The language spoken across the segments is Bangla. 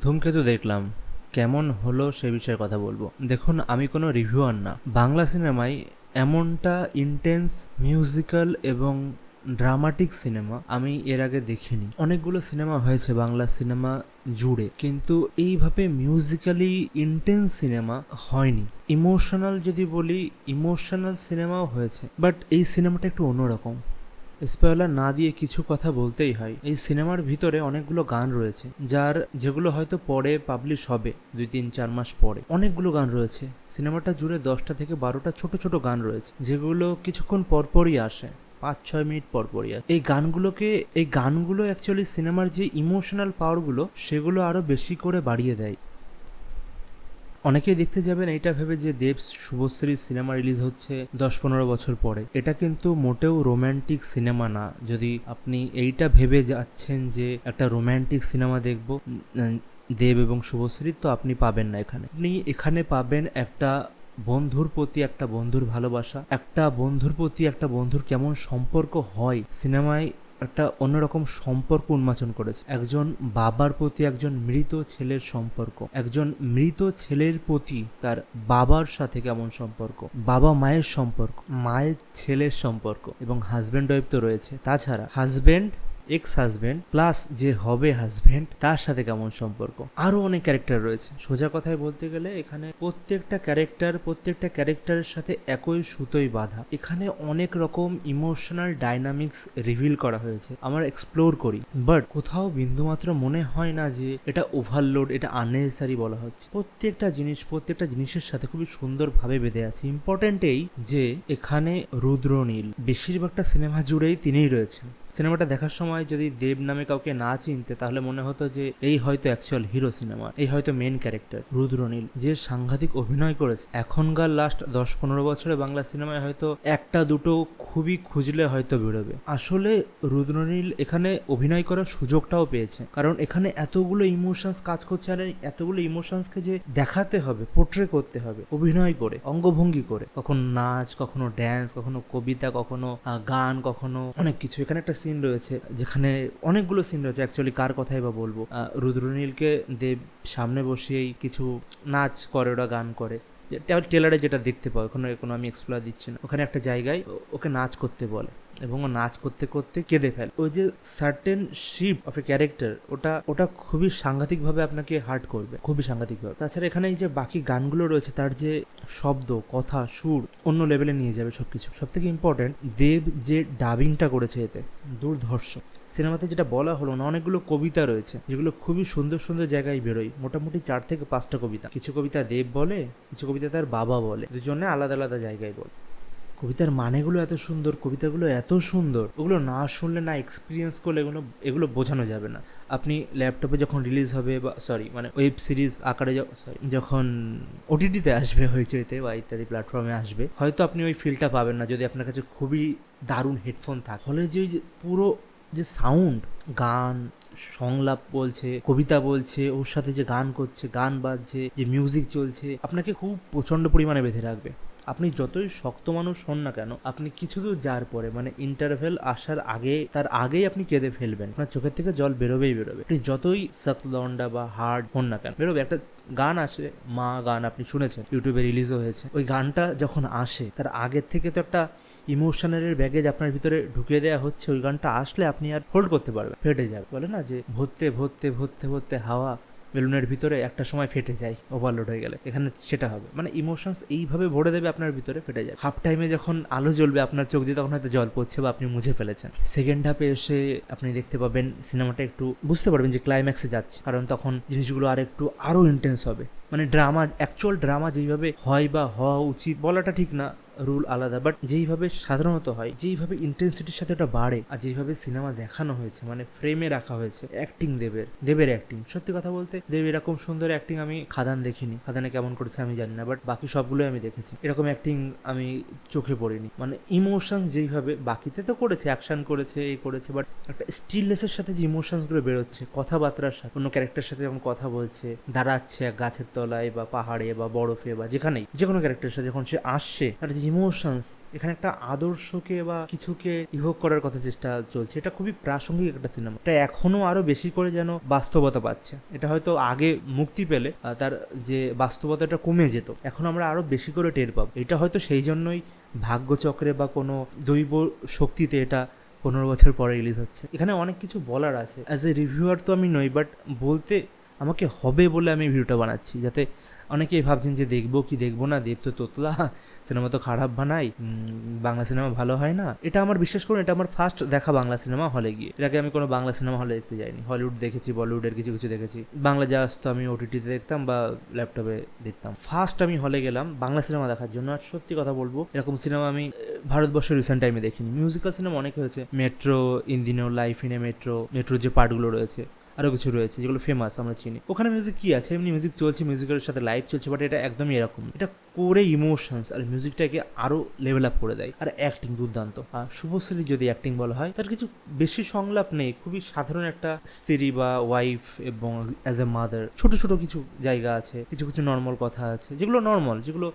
ধূমকেতু দেখলাম। কেমন হলো সে বিষয়ে কথা বলব। দেখুন, আমি কোনো রিভিউয়ার না। বাংলা সিনেমায় এমনটা ইন্টেন্স মিউজিক্যাল এবং ড্রামাটিক সিনেমা আমি এর আগে দেখিনি। অনেকগুলো সিনেমা হয়েছে বাংলা সিনেমা জুড়ে, কিন্তু এইভাবে মিউজিক্যালি ইন্টেন্স সিনেমা হয়নি। ইমোশনাল যদি বলি ইমোশনাল সিনেমাও হয়েছে বাট এই সিনেমাটা একটু অন্যরকম। স্পয়লার না দিয়ে কিছু কথা বলতেই হয়। এই সিনেমার ভিতরে অনেকগুলো গান রয়েছে, যার যেগুলো হয়তো পরে পাবলিশ হবে দুই তিন চার মাস পরে। অনেকগুলো গান রয়েছে, সিনেমাটা জুড়ে দশটা থেকে বারোটা ছোট ছোট গান রয়েছে, যেগুলো কিছুক্ষণ পরপরই আসে, পাঁচ ছয় মিনিট পরপরই আসে। এই গানগুলোকে, এই গানগুলো অ্যাকচুয়ালি সিনেমার যে ইমোশনাল পাওয়ারগুলো সেগুলো আরও বেশি করে বাড়িয়ে দেয়। অনেকেই দেখতে যাবেন এইটা ভেবে যে দেব শুভশ্রীর সিনেমা রিলিজ হচ্ছে দশ পনেরো বছর পরে। এটা কিন্তু মোটেও রোম্যান্টিক সিনেমা না। যদি আপনি এইটা ভেবে যাচ্ছেন যে একটা রোম্যান্টিক সিনেমা দেখব দেব এবং শুভশ্রী, তো আপনি পাবেন না এখানে। আপনি এখানে পাবেন একটা বন্ধুর প্রতি একটা বন্ধুর ভালোবাসা, একটা বন্ধুর প্রতি একটা বন্ধুর কেমন সম্পর্ক হয় সিনেমায় একটা অন্যরকম সম্পর্ক উন্মোচন করেছে। একজন বাবার প্রতি একজন মৃত ছেলের সম্পর্ক। একজন মৃত ছেলের প্রতি তার বাবার সাথে কেমন সম্পর্ক? বাবা মায়ের সম্পর্ক, মায়ের ছেলের সম্পর্ক এবং হাজব্যান্ড ওয়াইফ তো রয়েছে। তাছাড়া হাজব্যান্ড এক্স হাজব্যান্ড প্লাস যে হবে হাজব্যান্ড তার সাথে কেমন সম্পর্ক? আরও অনেক ক্যারেক্টার রয়েছে। সোজা কথায় বলতে গেলে এখানে প্রত্যেকটা ক্যারেক্টার প্রত্যেকটা ক্যারেক্টারের সাথে একই সুতোই বাঁধা। এখানে অনেক রকম ইমোশনাল ডাইনামিক্স রিভিল করা হয়েছে। আমরা এক্সপ্লোর করি। বাট কোথাও বিন্দুমাত্র মনে হয় না যে এটা ওভারলোড এটা আননেসেসারি বলা হচ্ছে। প্রত্যেকটা জিনিস, প্রত্যেকটা জিনিসের সাথে খুবই সুন্দরভাবে বেঁধে আছে। ইম্পর্টেন্ট এই যে এখানে রুদ্রনীল বেশিরভাগটা সিনেমা জুড়েই তিনিই রয়েছেন। সিনেমাটা দেখার সময় যদি দেব নামে কাউকে না চিনতে, তাহলে মনে হতো যে এই হয়তো অ্যাকচুয়াল হিরো সিনেমা এই হয়তো মেন ক্যারেক্টার রুদ্রনীল যে সাংঘাতিক অভিনয় করেছে। এখনকার লাস্ট দশ পনেরো বছরে বাংলা সিনেমায় হয়তো একটা দুটো খুবই খুঁজলে হয়তো বেরোবে। আসলে রুদ্রনীল এখানে অভিনয় করার সুযোগটাও পেয়েছে। কারণ এখানে এতগুলো ইমোশনস কাজ করছে আর এতগুলো ইমোশনসকে যে দেখাতে হবে পোট্রে করতে হবে, অভিনয় করে, অঙ্গভঙ্গি করে। কখনো নাচ, কখনো ড্যান্স কখনো কবিতা, কখনো গান, কখনো অনেক কিছু। এখানে একটা সিন রয়েছে, যেখানে অনেকগুলো সিন রয়েছে অ্যাকচুয়ালি কার কথাই বা বলব। রুদ্রনীলকে দেব সামনে বসিয়েই কিছু নাচ করে, ওরা গান করে। টেলারে যেটা দেখতে পাও ওখানে কোনো আমি এক্সপ্লোর দিচ্ছি না। ওখানে একটা জায়গায় ওকে নাচ করতে বলে। এবং ও নাচ করতে করতে কেঁদে ফেলে। ওই যে certain ship of a character ওটা ওটা খুবই সাংঘাতিকভাবে আপনাকে হার্ট করবে। খুবই সাংঘাতিকভাবে। তাছাড়া এখানে এই যে বাকি গানগুলো রয়েছে, তার যে শব্দ, কথা, সুর, অন্য লেভেলে নিয়ে যাবে সবকিছু। সব থেকে ইম্পর্টেন্ট দেব যে ডাবিংটা করেছে এতে, দুর্ধর্ষ। সিনেমাতে যেটা বলা হলো না, অনেকগুলো কবিতা রয়েছে, যেগুলো খুবই সুন্দর সুন্দর জায়গায় বেরোয়। মোটামুটি চার থেকে পাঁচটা কবিতা। কিছু কবিতা দেব বলে, কিছু কবিতা তার বাবা বলে। দুজনে আলাদা আলাদা জায়গায় বলে। কবিতার মানেগুলো এত সুন্দর, কবিতাগুলো এত সুন্দর, ওগুলো না শুনলে, না এক্সপিরিয়েন্স করলে এগুলো এগুলো বোঝানো যাবে না। আপনি ল্যাপটপে যখন রিলিজ হবে বা সরি মানে ওয়েব সিরিজ আকারে সরি যখন ওটিটিতে আসবে হইচইতে বা ইত্যাদি প্ল্যাটফর্মে আসবে, হয়তো আপনি ওই ফিলটা পাবেন না যদি আপনার কাছে খুবই দারুণ হেডফোন থাকে। ফলে যে পুরো যে সাউন্ড গান, সংলাপ বলছে, কবিতা বলছে, ওর সাথে যে গান করছে, গান বাজছে, যে মিউজিক চলছে, আপনাকে খুব প্রচণ্ড পরিমাণে বেঁধে রাখবে। আপনি যতই শক্ত মানুষ হন না কেন, আপনি কিছু দূর যাওয়ার পরে মানে ইন্টারভেল আসার আগে, তার আগেই আপনি কেঁদে ফেলবেন। আপনার চোখের থেকে জল বেরোবেই বেরোবে। আপনি যতই সাকলন্ডা বা হার্ড হন না কেন, বেরোবে। একটা গান আসে, মা গান আপনি শুনেছেন ইউটিউবে রিলিজও হয়েছে। ওই গানটা যখন আসে, তার আগের থেকে তো একটা ইমোশনের ব্যাগেজ আপনার ভিতরে ঢুকিয়ে দেওয়া হচ্ছে। ওই গানটা আসলে আপনি আর হোল্ড করতে পারবেন ফেটে যাবে। বলে না যে ভরতে ভরতে ভরতে ভরতে হাওয়া বেলুনের ভিতরে একটা সময় ফেটে যায় ওভারলোড হয়ে গেলে। এখানে সেটা হবে। মানে ইমোশনস এইভাবে ভরে দেবে আপনার ভিতরে, ফেটে যায় হাফ টাইমে যখন আলো জ্বলবে আপনার চোখ দিয়ে, তখন হয়তো জল পড়ছে বা আপনি মুছে ফেলেছেন। সেকেন্ড হাফে এসে আপনি দেখতে পাবেন সিনেমাটা একটু বুঝতে পারবেন যে ক্লাইম্যাক্সে যাচ্ছে। কারণ তখন জিনিসগুলো আর একটু আরও ইন্টেন্স হবে। মানে ড্রামা অ্যাকচুয়াল ড্রামা যেইভাবে হয় বা হওয়া উচিত বলাটা ঠিক না। রুল আলাদা বাট যেইভাবে সাধারণত হয়, যেইভাবে ইন্টেন্সিটির সাথে ওটা বাড়ে আর যেইভাবে সিনেমা দেখানো হয়েছে মানে ফ্রেমে রাখা হয়েছে অ্যাক্টিং দেবের দেবের অ্যাক্টিং সত্যি কথা বলতে, দেব এরকম সুন্দর অ্যাক্টিং আমি খাদান দেখিনি। খাদানে কেমন করেছে আমি জানি না বাট বাকি সবগুলোই আমি দেখেছি। এরকম অ্যাক্টিং আমি চোখে পড়িনি। মানে ইমোশনস যেইভাবে, বাকিতে তো করেছে অ্যাকশন করেছে, এ করেছে বাট একটা স্টিলনেসের সাথে যে ইমোশনসগুলো বেরোচ্ছে, কথাবার্তার সাথে, অন্য ক্যারেক্টারের সাথে যখন কথা বলছে, দাঁড়াচ্ছে গাছের তলায় বা পাহাড়ে বা বরফে বা যেখানেই যে কোনো ক্যারেক্টারের সাথে যখন সে আসছে, তার যে ইমোশনস এখানে একটা আদর্শকে বা কিছুকে ইভোক করার কথা চেষ্টা চলছে, এটা খুবই প্রাসঙ্গিক একটা সিনেমা এটা এখনও আরও বেশি করে যেন বাস্তবতা পাচ্ছে। এটা হয়তো আগে মুক্তি পেলে তার যে বাস্তবতাটা কমে যেত, এখন আমরা আরও বেশি করে টের পাবো। এটা হয়তো সেই জন্যই ভাগ্যচক্রে বা কোনো দৈব শক্তিতে এটা পনেরো বছর পরে রিলিজ হচ্ছে। এখানে অনেক কিছু বলার আছে। অ্যাজ এ রিভিউয়ার তো আমি নই বাট বলতে আমাকে হবে বলে আমি ভিডিওটা বানাচ্ছি। যাতে অনেকেই ভাবছেন যে দেখব কি দেখব না, দেব তো তোতলা, সিনেমা তো খারাপ বানাই বাংলা সিনেমা ভালো হয় না। এটা আমার বিশ্বাস করুন, এটা আমার ফার্স্ট দেখা বাংলা সিনেমা হলে গিয়ে। এর আগে আমি কোনো বাংলা সিনেমা হলে দেখতে যাইনি। হলিউড দেখেছি, বলিউডের কিছু কিছু দেখেছি। বাংলা যা আসতো আমি ওটিটিতে দেখতাম বা ল্যাপটপে দেখতাম। ফার্স্ট আমি হলে গেলাম বাংলা সিনেমা দেখার জন্য। আর সত্যি কথা বলব, এরকম সিনেমা আমি ভারতবর্ষের রিসেন্ট টাইমে দেখিনি। মিউজিক্যাল সিনেমা অনেক হয়েছে। Metro ইন্দিনো life in a metro মেট্রোর যে পার্টগুলো রয়েছে। আরও কিছু রয়েছে যেগুলো ফেমাস আমরা চিনি। ওখানে মিউজিক কি আছে? এমনি মিউজিক চলছে মিউজিকের সাথে লাইভ চলছে বাট এটা একদমই এরকম। এটা করে ইমোশনস আর মিউজিকটাকে আরও লেভেল আপ করে দেয়। আর অ্যাক্টিং দুর্দান্ত। আর শুভশ্রী যদি অ্যাক্টিং বলা হয়, তার কিছু বেশি সংলাপ নেই। খুবই সাধারণ একটা স্ত্রী বা ওয়াইফ এবং অ্যাজ এ মাদার ছোট ছোট কিছু জায়গা আছে, কিছু কিছু নর্মাল কথা আছে, যেগুলো নর্মাল যেগুলো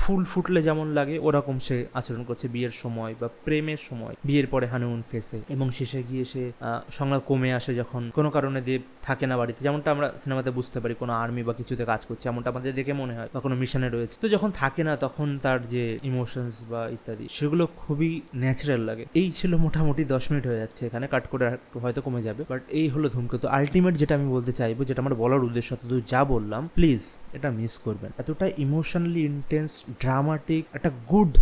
ফুল ফুটলে যেমন লাগে, ওরকম সে আচরণ করছে বিয়ের সময় বা প্রেমের সময়, বিয়ের পরে হানিমুন ফেসে এবং শেষে গিয়ে সে সংলাপ কমে আসে যখন কোনো কারণে দেব থাকে না বাড়িতে। যেমনটা আমরা সিনেমাতে বুঝতে পারি, কোনো আর্মি বা কিছুতে কাজ করছে, এমনটা আমাদের দেখে মনে হয়, বা কোনো মিশনে রয়েছে। তো যখন থাকে না, তখন তার যে ইমোশনস বা ইত্যাদি, সেগুলো খুবই ন্যাচারাল লাগে। এই ছিল মোটামুটি দশ মিনিট হয়ে যাচ্ছে এখানে কাট করে হয়তো কমে যাবে বাট এই হলো ধূমকেতু। আলটিমেট যেটা আমি বলতে চাইব, যেটা আমার বলার উদ্দেশ্য তো যা বললাম প্লিজ এটা মিস করবেন। এতটা ইমোশনালি ইন্টেন্স ড্রামাটিক একটা গুড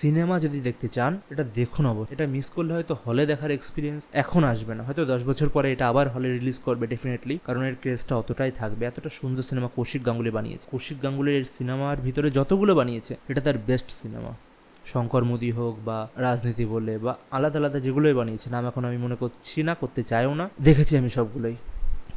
সিনেমা যদি দেখতে চান, এটা দেখুন অবশ্য এটা মিস করলে হয়তো হলে দেখার এক্সপিরিয়েন্স এখন আসবে না। হয়তো দশ বছর পরে এটা আবার হলে রিলিজ করবে ডেফিনেটলি কারণ এর ক্রেজটা অতটাই থাকবে। এতটা সুন্দর সিনেমা কৌশিক গাঙ্গুলি বানিয়েছে। কৌশিক গাঙ্গুলির সিনেমার ভিতরে যতগুলো বানিয়েছে, এটা তার বেস্ট সিনেমা শঙ্কর মুদি হোক বা রাজনীতি বলে বা আলাদা আলাদা যেগুলোই বানিয়েছে, নাম এখন আমি মনে করছি না, করতে চাইও না। দেখেছি আমি সবগুলোই।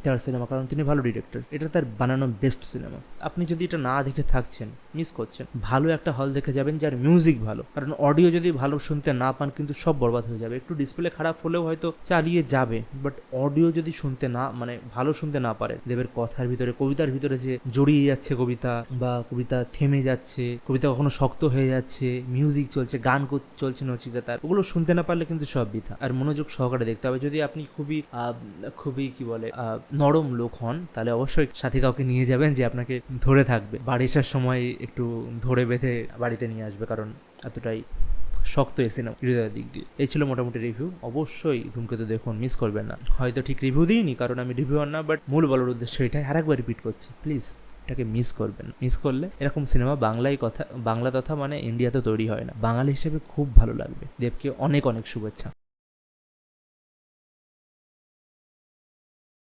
তার সিনেমা কারণ তিনি ভালো ডিরেক্টর এটা তার বানানো বেস্ট সিনেমা আপনি যদি এটা না দেখে থাকছেন মিস করছেন, ভালো একটা হল দেখে যাবেন যার মিউজিক ভালো। কারণ অডিও যদি ভালো শুনতে না পান, কিন্তু সব বরবাদ হয়ে যাবে। একটু ডিসপ্লে খারাপ হলেও হয়তো চালিয়ে যাবে বাট অডিও যদি শুনতে না মানে ভালো শুনতে না পারে, দেবের কথার ভিতরে, কবিতার ভিতরে যে জড়িয়ে যাচ্ছে কবিতা, বা কবিতা থেমে যাচ্ছে, কবিতা কখনো শক্ত হয়ে যাচ্ছে মিউজিক চলছে, গান চলছে নচিকেতার, ওগুলো শুনতে না পারলে কিন্তু সব বৃথা। আর মনোযোগ সহকারে দেখতে হবে। যদি আপনি খুবই খুবই কি বলে নরম লোক হন, তাহলে অবশ্যই সাথে কাউকে নিয়ে যাবেন যে আপনাকে ধরে থাকবে। বাড়ি আসার সময় একটু ধরে বেঁধে বাড়িতে নিয়ে আসবে, কারণ এতটাই শক্ত এসে না হৃদয়ের দিক দিয়ে। এই ছিল মোটামুটি রিভিউ অবশ্যই ধূমকেতু দেখুন মিস করবেন না। হয়তো ঠিক রিভিউ দিইনি, কারণ আমি রিভিউয়ার না বাট মূল বলার উদ্দেশ্য এটাই। আরেকবার রিপিট করছি প্লিজ এটাকে মিস করবেন মিস করলে এরকম সিনেমা বাংলায় কথা, বাংলা তথা মানে ইন্ডিয়াতে তৈরি হয় না। বাঙালি হিসেবে খুব ভালো লাগবে। দেবকে অনেক অনেক শুভেচ্ছা।